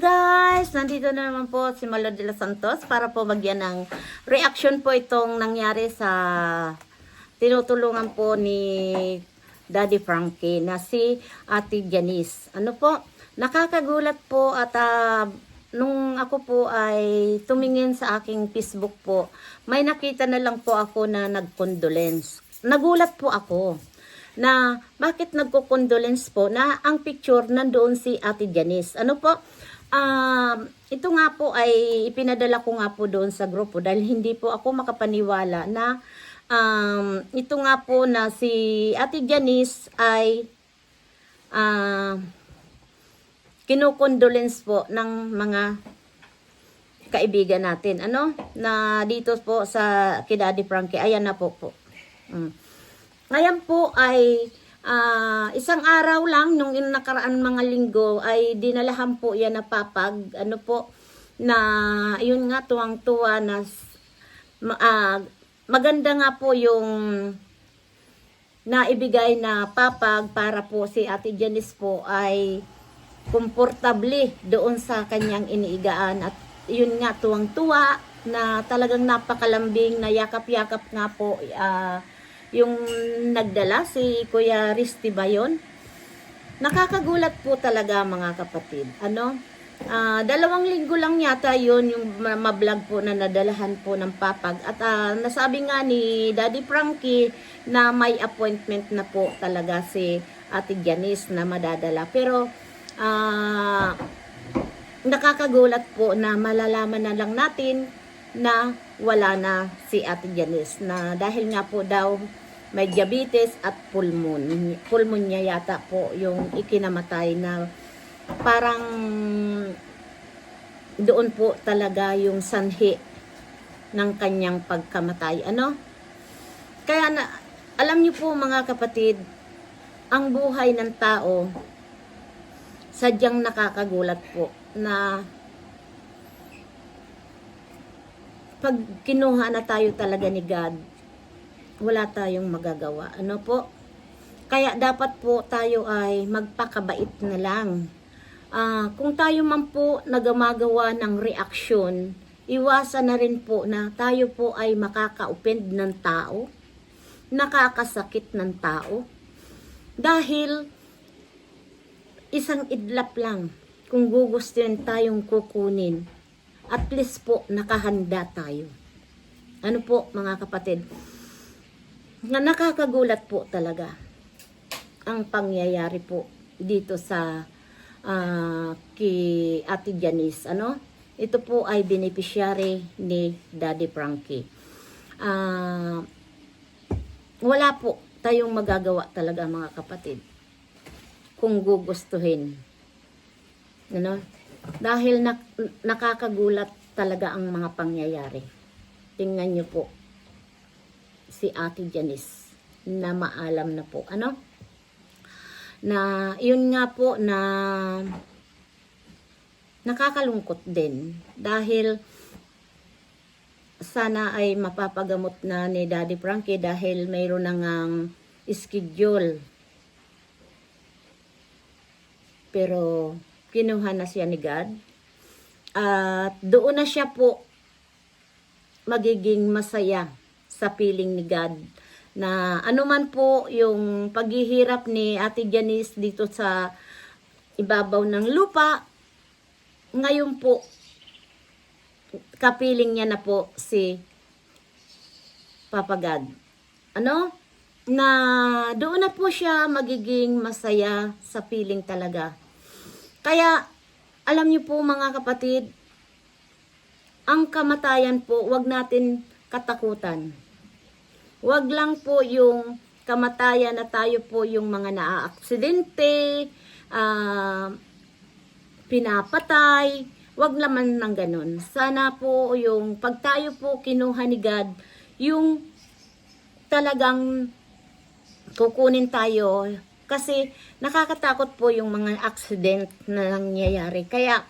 guys! Nandito na naman po si Malo de los Santos para po magyan ng reaction po itong nangyari sa tinutulungan po ni Daddy Frankie na si Ate Janice. Ano po? Nakakagulat po at ah, nung ako po ay tumingin sa aking Facebook po, may nakita na lang po ako na nag-condolence. Nagulat po ako na bakit nagko-condolence po na ang picture nandoon si Ate Janice. Ano po? Um, ito nga po ay ipinadala ko nga po doon sa grupo dahil hindi po ako makapaniwala na um, ito nga po na si Ate Janice ay uh, kinukondolence po ng mga kaibigan natin. Ano? Na dito po sa Kidadi Frankie. Ayan na po po. Mm. Ngayon po ay ah, isang araw lang nung nakaraan mga linggo ay dinalahan po yan na papag ano po na yun nga tuwang-tuwa na ah, maganda nga po yung naibigay na papag para po si Ate Janice po ay komportable doon sa kanyang iniigaan. At yun nga tuwang-tuwa na talagang napakalambing na yakap-yakap nga po ah, yung nagdala si Kuya Risti ba yun? Nakakagulat po talaga mga kapatid. Ano? Ah, dalawang linggo lang yata yun yung ma- mablog po na nadalahan po ng papag. At ah, nasabi nga ni Daddy Frankie na may appointment na po talaga si Ate Janice na madadala. Pero ah, nakakagulat po na malalaman na lang natin na wala na si Ate Janice na dahil nga po daw may diabetes at pulmon. Pulmonya yata po yung ikinamatay na parang doon po talaga yung sanhi ng kanyang pagkamatay. Ano? Kaya na alam niyo po mga kapatid ang buhay ng tao sadyang nakakagulat po na pag kinuha na tayo talaga ni God, wala tayong magagawa. Ano po? Kaya dapat po tayo ay magpakabait na lang. Ah, kung tayo man po nagamagawa ng reaksyon, iwasan na rin po na tayo po ay makaka-offend ng tao, nakakasakit ng tao, dahil isang idlap lang kung gugustuhin tayong kukunin at least po nakahanda tayo ano po mga kapatid na nakakagulat po talaga ang pangyayari po dito sa ah, kay Ate Janice ano ito po ay beneficiary ni Daddy Frankie Ah, wala po tayong magagawa talaga mga kapatid kung gugustuhin. Ano? Dahil nak- nakakagulat talaga ang mga pangyayari. Tingnan nyo po si Ate Janice na maalam na po. Ano? Na yun nga po na nakakalungkot din dahil sana ay mapapagamot na ni Daddy Frankie dahil mayroon na schedule pero kinuha na siya ni God. At doon na siya po magiging masaya sa piling ni God na anuman po yung paghihirap ni Ate Janice dito sa ibabaw ng lupa, ngayon po kapiling niya na po si Papa God. Ano? Na doon na po siya magiging masaya sa piling talaga. Kaya, alam niyo po mga kapatid, ang kamatayan po, wag natin katakutan. Wag lang po yung kamatayan na tayo po yung mga naaaksidente, ah, pinapatay, wag naman ng ganun. Sana po yung pag tayo po kinuha ni God, yung talagang kukunin tayo kasi nakakatakot po yung mga accident na nangyayari. Kaya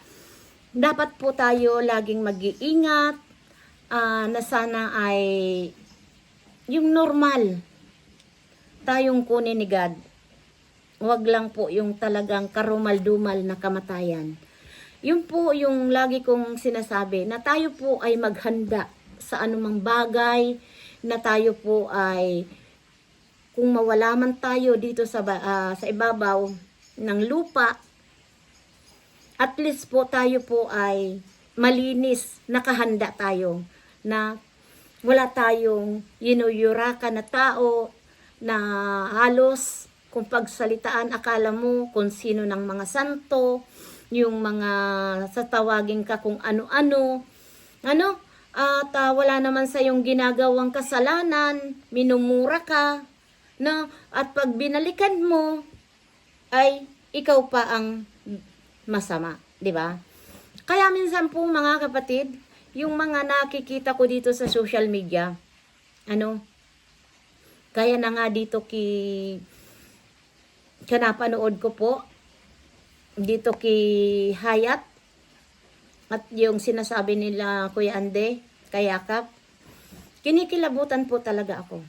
dapat po tayo laging mag-iingat ah, na sana ay yung normal tayong kunin ni God. Huwag lang po yung talagang karumal-dumal na kamatayan. yun po yung lagi kong sinasabi na tayo po ay maghanda sa anumang bagay, na tayo po ay kung mawala man tayo dito sa ah, sa ibabaw ng lupa, at least po tayo po ay malinis, nakahanda tayo na wala tayong yinuyuraka na tao na halos kung pagsalitaan akala mo kung sino ng mga santo, yung mga satawagin ka kung ano-ano, ano, at ah, wala naman sa yung ginagawang kasalanan, minumura ka, no, at pag binalikan mo, ay ikaw pa ang masama, di ba? Kaya minsan po mga kapatid, yung mga nakikita ko dito sa social media, ano, kaya na nga dito ki kanapanood ko po dito kay Hayat at yung sinasabi nila Kuya Ande, Kayakap, kinikilabutan po talaga ako.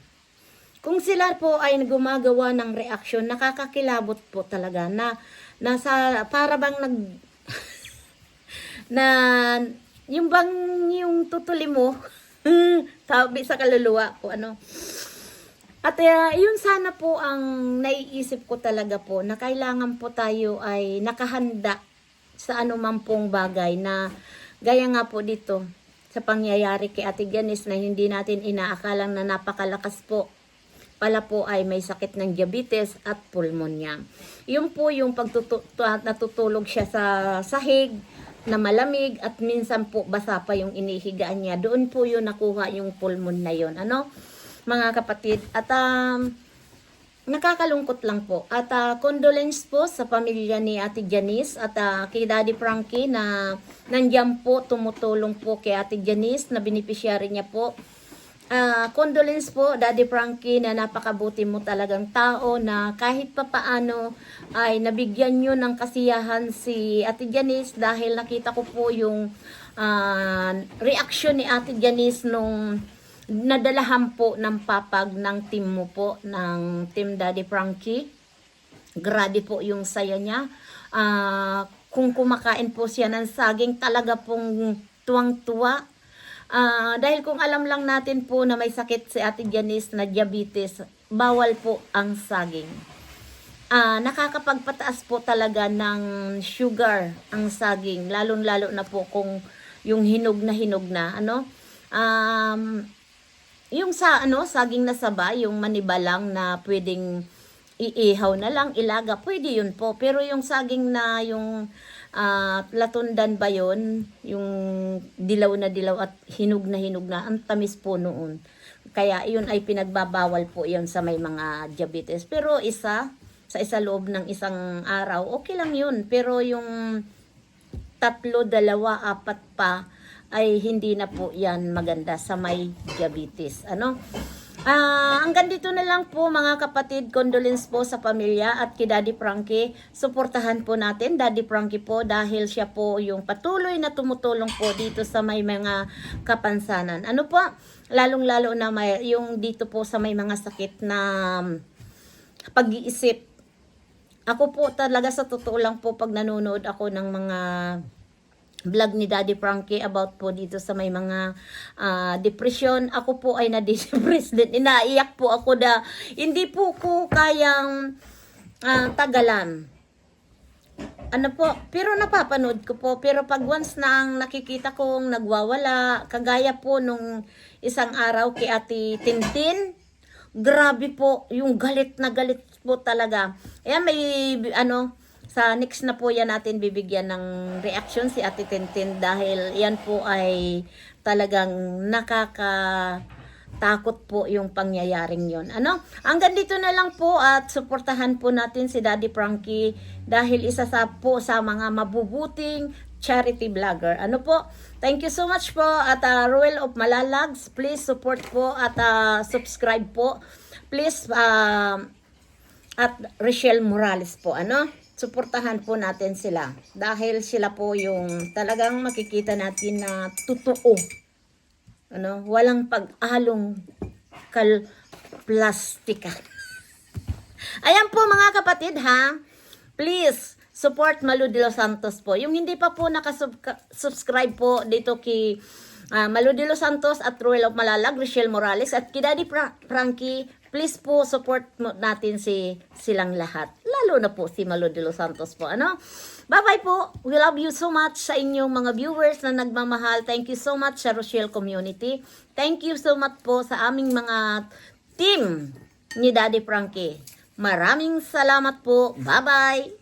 Kung sila po ay gumagawa ng reaksyon, nakakakilabot po talaga na nasa para bang nag na yung bang yung tutuli mo sabi sa kaluluwa ko ano at uh, yun sana po ang naiisip ko talaga po na kailangan po tayo ay nakahanda sa anumang pong bagay na gaya nga po dito sa pangyayari kay Ate Ganis na hindi natin inaakalang na napakalakas po pala po ay may sakit ng diabetes at pulmonya. Yun po yung pagtutu- natutulog siya sa sahig na malamig at minsan po basa pa yung inihigaan niya. Doon po yun nakuha yung pulmon na yun. Ano? Mga kapatid. At um, nakakalungkot lang po. At uh, condolence po sa pamilya ni Ate Janice at uh, kay Daddy Frankie na nandiyan po tumutulong po kay Ate Janice na beneficiary niya po. Uh, condolence po, Daddy Frankie, na napakabuti mo talagang tao na kahit pa paano ay nabigyan nyo ng kasiyahan si Ate Janice dahil nakita ko po yung uh, reaction ni Ate Janice nung nadalahan po ng papag ng team mo po, ng Team Daddy Frankie. Grabe po yung saya niya. Uh, kung kumakain po siya ng saging, talaga pong tuwang-tuwa. Uh, dahil kung alam lang natin po na may sakit si Ate Janice na diabetes, bawal po ang saging. Uh, nakakapagpataas po talaga ng sugar ang saging, lalong-lalo na po kung yung hinog na hinog na, ano? Um, yung sa ano, saging na saba, yung manibalang na pwedeng iihaw na lang, ilaga, pwede yun po. Pero yung saging na yung uh, latundan ba yun, yung dilaw na dilaw at hinog na hinog na, ang tamis po noon. Kaya yun ay pinagbabawal po yun sa may mga diabetes. Pero isa, sa isa loob ng isang araw, okay lang yun. Pero yung tatlo, dalawa, apat pa, ay hindi na po yan maganda sa may diabetes. Ano? Ah, hanggang dito na lang po mga kapatid, condolence po sa pamilya at kay Daddy Frankie. Suportahan po natin Daddy Frankie po dahil siya po yung patuloy na tumutulong po dito sa may mga kapansanan. Ano po? Lalong-lalo na may, yung dito po sa may mga sakit na um, pag-iisip. Ako po talaga sa totoo lang po pag nanonood ako ng mga vlog ni Daddy Frankie about po dito sa may mga uh, depression. Ako po ay na-depress din. Inaiyak po ako na hindi po ko kayang uh, tagalan. Ano po, pero napapanood ko po. Pero pag once na ang nakikita kong nagwawala, kagaya po nung isang araw kay Ate Tintin, grabe po, yung galit na galit po talaga. Ayan, may ano, sa next na po yan natin bibigyan ng reaction si Ate Tintin dahil yan po ay talagang nakaka takot po yung pangyayaring yon. Ano? Hanggang dito na lang po at suportahan po natin si Daddy Frankie dahil isa sa po sa mga mabubuting charity vlogger. Ano po? Thank you so much po at uh, Ruel of Malalags. Please support po at uh, subscribe po. Please uh, at Rochelle Morales po. Ano? Suportahan po natin sila. Dahil sila po yung talagang makikita natin na totoo. Ano, walang pag-along kal plastika. Ayan po mga kapatid ha. Please support Malu de los Santos po. Yung hindi pa po nakasubscribe po dito kay ah, Malu de los Santos at Ruel of Malalag, Rochelle Morales at kay Daddy Fra- Frankie, please po support natin si silang lahat. Lalo na po si Malu de los Santos po. Ano? Bye-bye po. We love you so much sa inyong mga viewers na nagmamahal. Thank you so much sa Rochelle community. Thank you so much po sa aming mga team ni Daddy Frankie. Maraming salamat po. Bye-bye.